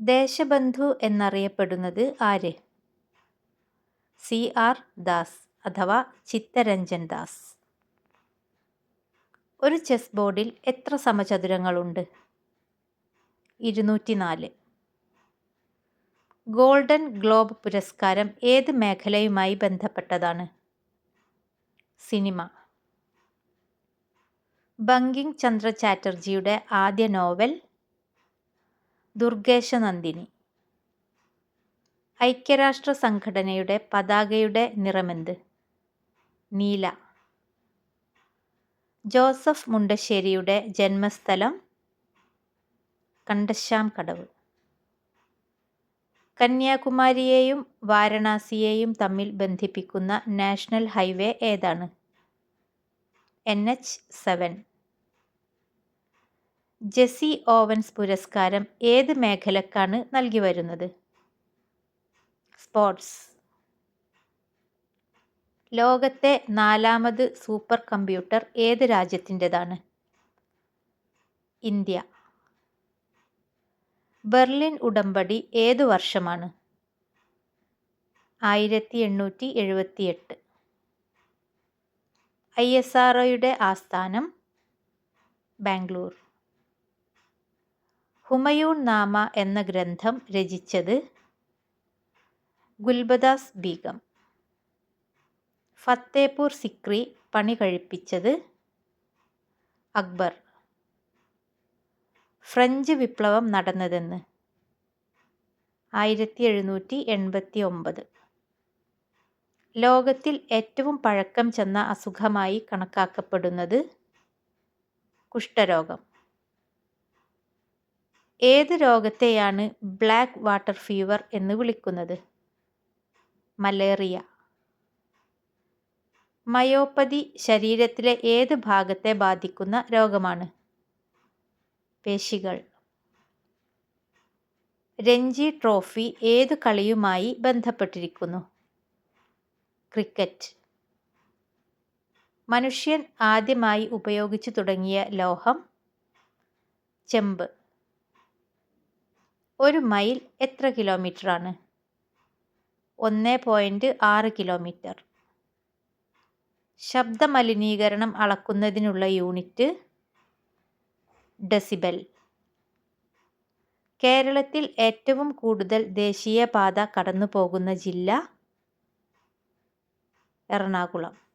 ദേശബന്ധു എന്നറിയപ്പെടുന്നത് ആര്? C R Das അഥവാ ചിത്തരഞ്ജൻ ദാസ്. ഒരു ചെസ് ബോർഡിൽ എത്ര സമചതുരങ്ങളുണ്ട്? ഇരുന്നൂറ്റി നാല് ഗോൾഡൻ ഗ്ലോബ് പുരസ്കാരം ഏത് മേഖലയുമായി ബന്ധപ്പെട്ടതാണ്? സിനിമ. ബങ്കിങ് ചന്ദ്ര ചാറ്റർജിയുടെ ആദ്യ നോവൽ ദുർഗേശനന്ദിനി. ഐക്യരാഷ്ട്ര സംഘടനയുടെ പതാകയുടെ നിറമെന്ത്? നീല. ജോസഫ് മുണ്ടശ്ശേരിയുടെ ജന്മസ്ഥലം കണ്ടശ്ശാം കടവ്. കന്യാകുമാരിയെയും വാരണാസിയെയും തമ്മിൽ ബന്ധിപ്പിക്കുന്ന നാഷണൽ ഹൈവേ ഏതാണ്? N H seven. Jesse Owens പുരസ്കാരം ഏത് മേഖലക്കാണ് നൽകി വരുന്നത്? സ്പോർട്സ്. ലോകത്തെ നാലാമത് സൂപ്പർ കമ്പ്യൂട്ടർ ഏത് രാജ്യത്തിന്റെതാണ്? ഇന്ത്യ. ബെർലിൻ ഉടമ്പടി ഏതു വർഷമാണ്? ആയിരത്തി എണ്ണൂറ്റി എഴുപത്തിയെട്ട് ഐ എസ് ആർ ഒയുടെ ആസ്ഥാനം ബാംഗ്ലൂർ. ഹുമയൂൺ നാമ എന്ന ഗ്രന്ഥം രചിച്ചത് ഗുൽബദാസ് ബീഗം. ഫത്തേപൂർ സിക്രി പണി കഴിപ്പിച്ചത് അക്ബർ. ഫ്രഞ്ച് വിപ്ലവം നടന്നതെന്ന്. ആയിരത്തി എഴുന്നൂറ്റി എൺപത്തി ഒമ്പത് ലോകത്തിൽ ഏറ്റവും പഴക്കം ചെന്ന അസുഖമായി കണക്കാക്കപ്പെടുന്നത് കുഷ്ഠരോഗം. ഏത് രോഗത്തെയാണ് ബ്ലാക്ക് വാട്ടർ ഫീവർ എന്ന് വിളിക്കുന്നത്? മലേറിയ. മയോപ്പതി ശരീരത്തിലെ ഏത് ഭാഗത്തെ ബാധിക്കുന്ന രോഗമാണ്? പേശികൾ. രഞ്ജി ട്രോഫി ഏത് കളിയുമായി ബന്ധപ്പെട്ടിരിക്കുന്നു? ക്രിക്കറ്റ്. മനുഷ്യൻ ആദ്യമായി ഉപയോഗിച്ചു തുടങ്ങിയ ലോഹം ചെമ്പ്. ഒരു മൈൽ എത്ര കിലോമീറ്ററാണ്? ഒന്ന് പോയിന്റ് ആറ് കിലോമീറ്റർ. ശബ്ദമലിനീകരണം അളക്കുന്നതിനുള്ള യൂണിറ്റ് ഡെസിബൽ. കേരളത്തിൽ ഏറ്റവും കൂടുതൽ ദേശീയപാത കടന്നു പോകുന്ന ജില്ല എറണാകുളം.